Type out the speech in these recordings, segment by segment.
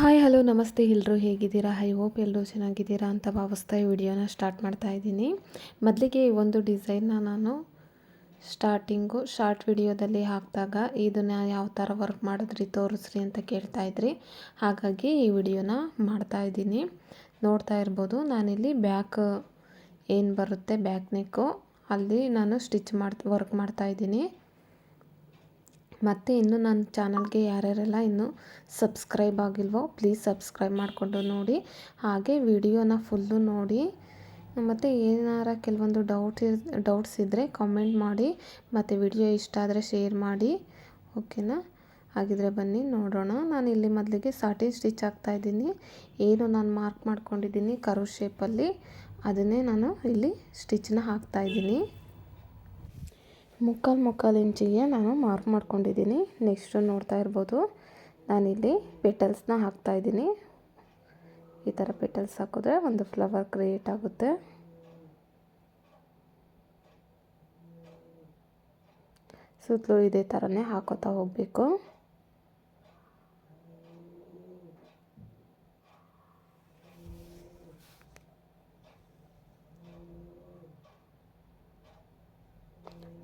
Hi, hello, ನಮಸ್ತೆ ಎಲ್ಲರೂ ಹೇಗಿದ್ದೀರಾ? ಐ ಹೋಪ್ ಎಲ್ಲರೂ ಚೆನ್ನಾಗಿದ್ದೀರಾ ಅಂತ ಭಾವಿಸ್ತಾ ಈ ವಿಡಿಯೋನ ಸ್ಟಾರ್ಟ್ ಮಾಡ್ತಾ ಇದ್ದೀನಿ. ಮೊದಲಿಗೆ ಈ ಒಂದು ಡಿಸೈನ್ನ ನಾನು ಸ್ಟಾರ್ಟಿಂಗು ಶಾರ್ಟ್ ವಿಡಿಯೋದಲ್ಲಿ ಹಾಕಿದಾಗ ಇದನ್ನು ಯಾವ ಥರ ವರ್ಕ್ ಮಾಡಿದ್ರಿ, ತೋರಿಸ್ರಿ ಅಂತ ಕೇಳ್ತಾ ಇದ್ರಿ. ಹಾಗಾಗಿ ಈ ವಿಡಿಯೋನ ಮಾಡ್ತಾ ಇದ್ದೀನಿ. ನೋಡ್ತಾ ಇರ್ಬೋದು, ನಾನಿಲ್ಲಿ ಬ್ಯಾಕ್ ಏನು ಬರುತ್ತೆ, ಬ್ಯಾಕ್ ನೆಕ್ಕು. ಅಲ್ಲಿ ನಾನು ಸ್ಟಿಚ್ ಮಾಡಿ ವರ್ಕ್ ಮಾಡ್ತಾ ಇದ್ದೀನಿ. ಮತ್ತು ಇನ್ನು ನನ್ನ ಚಾನಲ್ಗೆ ಯಾರ್ಯಾರೆಲ್ಲ ಇನ್ನೂ ಸಬ್ಸ್ಕ್ರೈಬ್ ಆಗಿಲ್ವೋ ಪ್ಲೀಸ್ ಸಬ್ಸ್ಕ್ರೈಬ್ ಮಾಡಿಕೊಂಡು ನೋಡಿ. ಹಾಗೆ ವಿಡಿಯೋನ ಫುಲ್ಲು ನೋಡಿ. ಮತ್ತು ಏನಾರ ಕೆಲವೊಂದು ಡೌಟ್ ಡೌಟ್ಸ್ ಇದ್ದರೆ ಕಾಮೆಂಟ್ ಮಾಡಿ. ಮತ್ತು ವಿಡಿಯೋ ಇಷ್ಟ ಆದರೆ ಶೇರ್ ಮಾಡಿ. ಓಕೆನಾ ಹಾಗಿದ್ರೆ ಬನ್ನಿ, ನೋಡೋಣ. ನಾನು ಇಲ್ಲಿ ಮೊದಲಿಗೆ ಸಾಟಿ ಸ್ಟಿಚ್ ಇದ್ದೀನಿ. ಏನು ನಾನು ಮಾರ್ಕ್ ಮಾಡ್ಕೊಂಡಿದ್ದೀನಿ ಕರು ಶೇಪಲ್ಲಿ ಅದನ್ನೇ ನಾನು ಇಲ್ಲಿ ಸ್ಟಿಚ್ನ ಹಾಕ್ತಾಯಿದ್ದೀನಿ ಮುಕ್ಕಾಲು ಮುಕ್ಕಾಲು ಇಂಚಿಗೆ ನಾನು ಮಾರ್ಕ್ ಮಾಡ್ಕೊಂಡಿದ್ದೀನಿ. ನೆಕ್ಸ್ಟು ನೋಡ್ತಾ ಇರ್ಬೋದು. ನಾನಿಲ್ಲಿ ಪೆಟಲ್ಸ್ನ ಹಾಕ್ತಾಯಿದ್ದೀನಿ ಈ ಥರ ಪೆಟಲ್ಸ್ ಹಾಕಿದ್ರೆ ಒಂದು ಫ್ಲವರ್ ಕ್ರಿಯೇಟ್ ಆಗುತ್ತೆ. ಸುತ್ತಲೂ ಇದೇ ಥರನೇ ಹಾಕೋತಾ ಹೋಗಬೇಕು.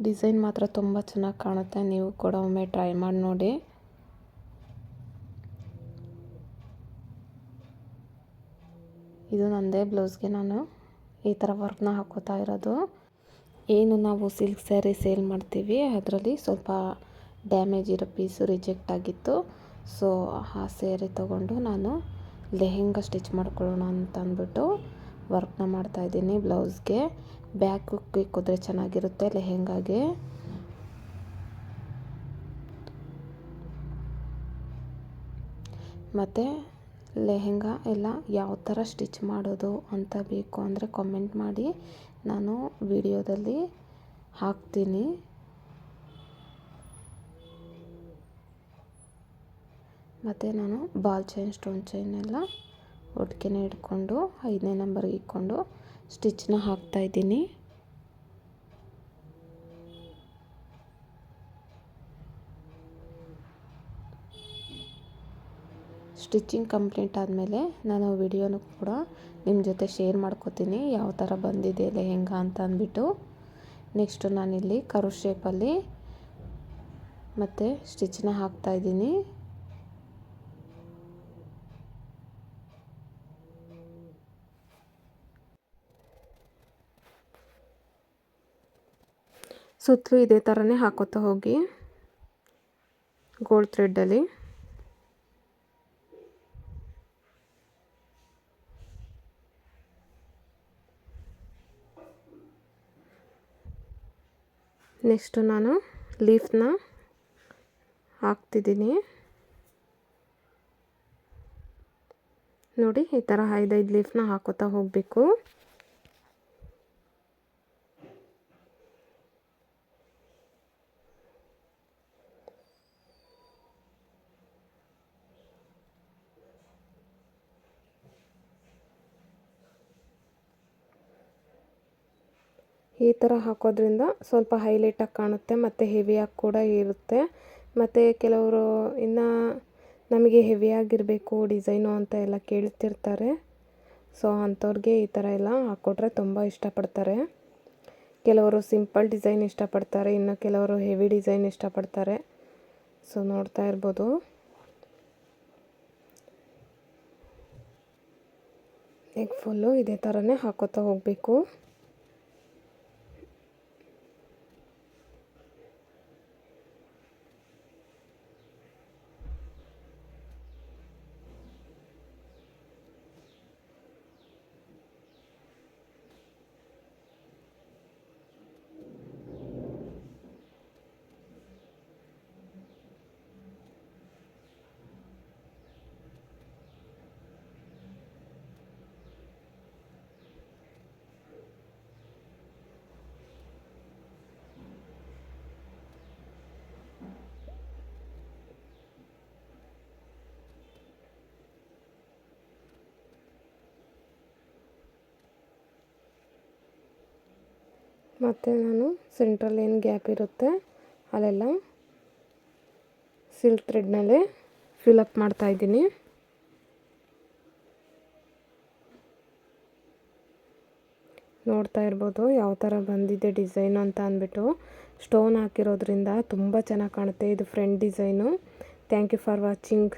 ಡಿಸೈನ್ ಮಾತ್ರ ತುಂಬ ಚೆನ್ನಾಗಿ ಕಾಣುತ್ತೆ. ನೀವು ಕೂಡ ಒಮ್ಮೆ ಟ್ರೈ ಮಾಡಿ ನೋಡಿ. ಇದು ನನ್ನದೇ ಬ್ಲೌಸ್ಗೆ ನಾನು ಈ ಥರ ವರ್ಕ್ನ ಹಾಕೋತಾ ಇರೋದು. ಏನು ನಾವು ಸಿಲ್ಕ್ ಸ್ಯಾರಿ ಸೇಲ್ ಮಾಡ್ತೀವಿ, ಅದರಲ್ಲಿ ಸ್ವಲ್ಪ ಡ್ಯಾಮೇಜ್ ಇರೋ ಪೀಸು ರಿಜೆಕ್ಟ್ ಆಗಿತ್ತು. ಸೊ, ಆ ಸ್ಯಾರಿ ತೊಗೊಂಡು ನಾನು ಲೆಹೆಂಗಾ ಸ್ಟಿಚ್ ಮಾಡ್ಕೊಳ್ಳೋಣ ಅಂತ ಅಂದ್ಬಿಟ್ಟು ವರ್ಕ್ನ ಮಾಡ್ತಾಯಿದ್ದೀನಿ ಬ್ಲೌಸ್ಗೆ. ಬ್ಯಾಕ್ ಕುದ್ರೆ ಚೆನ್ನಾಗಿರುತ್ತೆ ಲೆಹೆಂಗಾಗೆ. ಮತ್ತು ಲೆಹೆಂಗಾ ಎಲ್ಲ ಯಾವ ಥರ ಸ್ಟಿಚ್ ಮಾಡೋದು ಅಂತ ಬೇಕು ಅಂದರೆ ಕಾಮೆಂಟ್ ಮಾಡಿ. ನಾನು ವಿಡಿಯೋದಲ್ಲಿ ಹಾಕ್ತೀನಿ. ಮತ್ತು ನಾನು ಬಾಲ್ ಚೈನ್, ಸ್ಟೋನ್ ಚೈನ್ ಎಲ್ಲ ಒಟ್ಟಿಗೆ ಇಟ್ಕೊಂಡು ಐದನೇ ನಂಬರ್ಗೆ ಇಟ್ಕೊಂಡು ಸ್ಟಿಚ್ನ ಹಾಕ್ತಾಯಿದ್ದೀನಿ ಸ್ಟಿಚಿಂಗ್ ಕಂಪ್ಲೀಟ್ ಆದಮೇಲೆ ನಾನು ವಿಡಿಯೋನು ಕೂಡ ನಿಮ್ಮ ಜೊತೆ ಶೇರ್ ಮಾಡ್ಕೋತೀನಿ, ಯಾವ ಥರ ಬಂದಿದೆ ಲೆಹೆಂಗಾ ಅಂತ ಅಂದ್ಬಿಟ್ಟು. ನೆಕ್ಸ್ಟು ನಾನಿಲ್ಲಿ ಕರು ಶೇಪಲ್ಲಿ ಮತ್ತು ಸ್ಟಿಚ್ನ ಹಾಕ್ತಾಯಿದ್ದೀನಿ ಸುತ್ತಲೂ ಇದೇ ಥರನೇ ಹಾಕೋತಾ ಹೋಗಿ. ಗೋಲ್ಡ್ ಥ್ರೆಡ್ಡಲ್ಲಿ ನೆಕ್ಸ್ಟು ನಾನು ಲೀಫ್ನ ಹಾಕ್ತಿದ್ದೀನಿ. ನೋಡಿ ಈ ಥರ ಐದೈದು ಲೀಫ್ನ ಹಾಕೋತಾ ಹೋಗಬೇಕು. ಈ ಥರ ಹಾಕೋದ್ರಿಂದ ಸ್ವಲ್ಪ ಹೈಲೈಟಾಗಿ ಕಾಣುತ್ತೆ, ಮತ್ತು ಹೆವಿಯಾಗಿ ಕೂಡ ಇರುತ್ತೆ. ಮತ್ತು ಕೆಲವರು ಇನ್ನು ನಮಗೆ ಹೆವಿಯಾಗಿರಬೇಕು ಡಿಸೈನು ಅಂತ ಎಲ್ಲ ಕೇಳ್ತಿರ್ತಾರೆ. ಸೊ ಅಂಥವ್ರಿಗೆ ಈ ಥರ ಎಲ್ಲ ಹಾಕ್ಕೊಟ್ರೆ ತುಂಬ ಇಷ್ಟಪಡ್ತಾರೆ. ಕೆಲವರು ಸಿಂಪಲ್ ಡಿಸೈನ್ ಇಷ್ಟಪಡ್ತಾರೆ, ಇನ್ನು ಕೆಲವರು ಹೆವಿ ಡಿಸೈನ್ ಇಷ್ಟಪಡ್ತಾರೆ. ಸೊ ನೋಡ್ತಾ ಇರ್ಬೋದು. ಎಗ್ ಫುಲ್ಲು ಇದೇ ಥರನೇ ಹಾಕೋತಾ ಹೋಗಬೇಕು. ಮತ್ತು ನಾನು ಸೆಂಟ್ರಲ್ಲಿ ಏನು ಗ್ಯಾಪ್ ಇರುತ್ತೆ, ಅಲ್ಲೆಲ್ಲ ಸಿಲ್ಕ್ ಥ್ರೆಡ್ನಲ್ಲೇ ಫಿಲಪ್ ಮಾಡ್ತಾಯಿದ್ದೀನಿ ನೋಡ್ತಾ ಇರ್ಬೋದು ಯಾವ ಥರ ಬಂದಿದೆ ಡಿಸೈನು ಅಂತ ಅಂದ್ಬಿಟ್ಟು. ಸ್ಟೋನ್ ಹಾಕಿರೋದ್ರಿಂದ ತುಂಬ ಚೆನ್ನಾಗಿ ಕಾಣುತ್ತೆ, ಇದು friend design thank you for watching